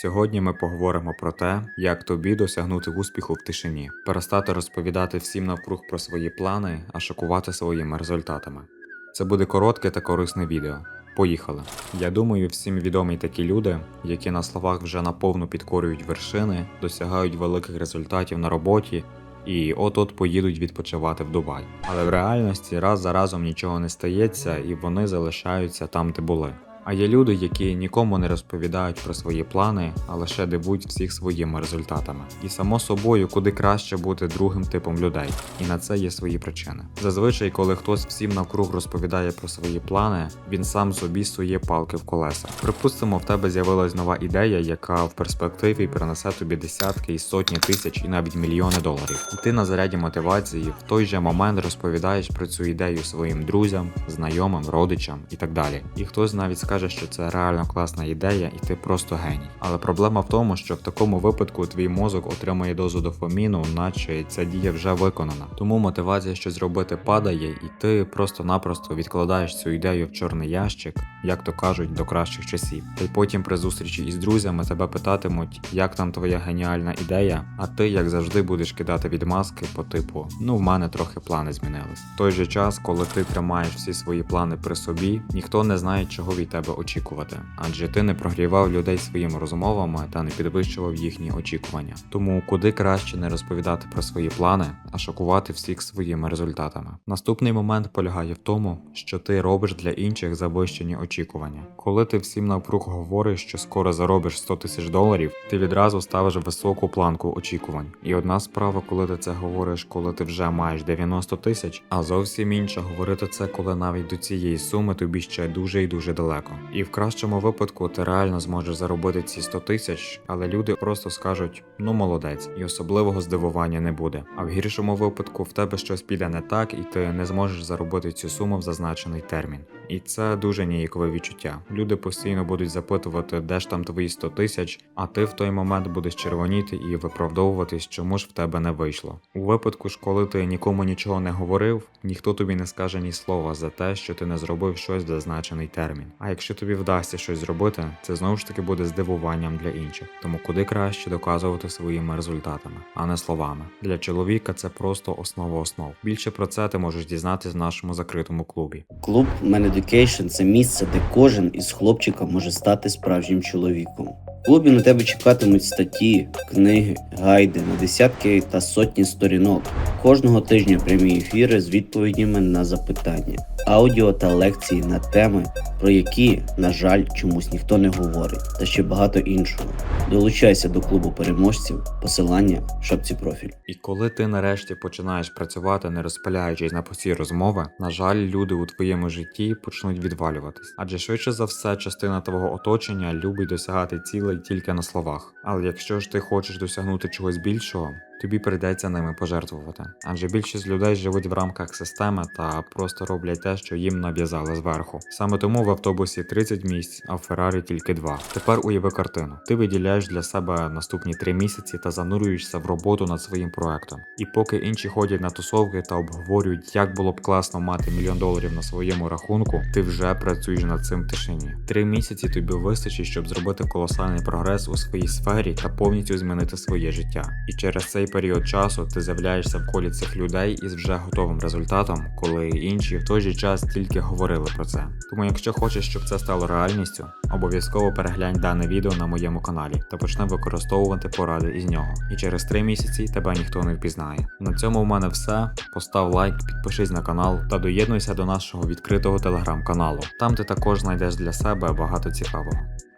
Сьогодні ми поговоримо про те, як тобі досягнути успіху в тишині, перестати розповідати всім навкруг про свої плани, а шокувати своїми результатами. Це буде коротке та корисне відео. Поїхали. Я думаю, всім відомі такі люди, які на словах вже наповну підкорюють вершини, досягають великих результатів на роботі і от-от поїдуть відпочивати в Дубай. Але в реальності раз за разом нічого не стається, і вони залишаються там, де були. А є люди, які нікому не розповідають про свої плани, а лише дивують всіх своїми результатами. І само собою, куди краще бути другим типом людей, і на це є свої причини. Зазвичай, коли хтось всім навкруг розповідає про свої плани, він сам собі сує палки в колеса. Припустимо, в тебе з'явилась нова ідея, яка в перспективі принесе тобі десятки і сотні тисяч і навіть мільйони доларів. І ти на заряді мотивації в той же момент розповідаєш про цю ідею своїм друзям, знайомим, родичам і так далі. І хтось навіть скаже, що це реально класна ідея, і ти просто геній. Але проблема в тому, що в такому випадку твій мозок отримує дозу дофаміну, наче ця дія вже виконана. Тому мотивація щось зробити падає, і ти просто-напросто відкладаєш цю ідею в чорний ящик, як то кажуть, до кращих часів. Та й потім при зустрічі із друзями тебе питатимуть, як там твоя геніальна ідея, а ти, як завжди, будеш кидати відмазки по типу ну в мене трохи плани змінились. В той же час, коли ти тримаєш всі свої плани при собі, ніхто не знає, чого від тебе очікувати, адже ти не прогрівав людей своїми розмовами та не підвищував їхні очікування. Тому куди краще не розповідати про свої плани, а шокувати всіх своїми результатами. Наступний момент полягає в тому, що ти робиш для інших завищені очікування. Коли ти всім навкруг говориш, що скоро заробиш 100 тисяч доларів, ти відразу ставиш високу планку очікувань. І одна справа, коли ти це говориш, коли ти вже маєш 90 тисяч, а зовсім інша говорити це, коли навіть до цієї суми тобі ще дуже і дуже далеко. І в кращому випадку ти реально зможеш заробити ці 100 тисяч, але люди просто скажуть ну молодець, і особливого здивування не буде. А в гіршому випадку в тебе щось піде не так, і ти не зможеш заробити цю суму в зазначений термін. І це дуже ніякове відчуття. Люди постійно будуть запитувати, де ж там твої 100 тисяч, а ти в той момент будеш червоніти і виправдовуватись, чому ж в тебе не вийшло. У випадку ж, коли ти нікому нічого не говорив, ніхто тобі не скаже ні слова за те, що ти не зробив щось в зазначений термін. А якщо тобі вдасться щось зробити, це знову ж таки буде здивуванням для інших. Тому куди краще доказувати своїми результатами, а не словами. Для чоловіка це просто основа основ. Більше про це ти можеш дізнатися в нашому закритому клубі. Клуб Man Education – це місце, де кожен із хлопчика може стати справжнім чоловіком. В клубі на тебе чекатимуть статті, книги, гайди на десятки та сотні сторінок. Кожного тижня прямі ефіри з відповідями на запитання, аудіо та лекції на теми, про які, на жаль, чомусь ніхто не говорить, та ще багато іншого. Долучайся до клубу переможців, посилання в шапці профіль. І коли ти нарешті починаєш працювати, не розпиляючись на пусті розмови, на жаль, люди у твоєму житті почнуть відвалюватись. Адже швидше за все, частина твого оточення любить досягати цілей тільки на словах. Але якщо ж ти хочеш досягнути чогось більшого, тобі прийдеться ними пожертвувати. Адже більшість людей живуть в рамках системи та просто роблять те, що їм нав'язали зверху. Саме тому в автобусі 30 місць, а в Феррарі тільки 2. Тепер уяви картину. Ти виділяєш для себе наступні 3 місяці та занурюєшся в роботу над своїм проектом. І поки інші ходять на тусовки та обговорюють, як було б класно мати мільйон доларів на своєму рахунку, ти вже працюєш над цим в тишині. Три місяці тобі вистачить, щоб зробити колосальний прогрес у своїй сфері та повністю змінити своє життя. І через цей період часу ти з'являєшся в колі цих людей із вже готовим результатом, коли інші в той же час тільки говорили про це. Тому, якщо хочеш, щоб це стало реальністю, обов'язково переглянь дане відео на моєму каналі та почни використовувати поради із нього. І через три місяці тебе ніхто не впізнає. На цьому в мене все. Постав лайк, підпишись на канал та доєднуйся до нашого відкритого телеграм-каналу. Там ти також знайдеш для себе багато цікавого.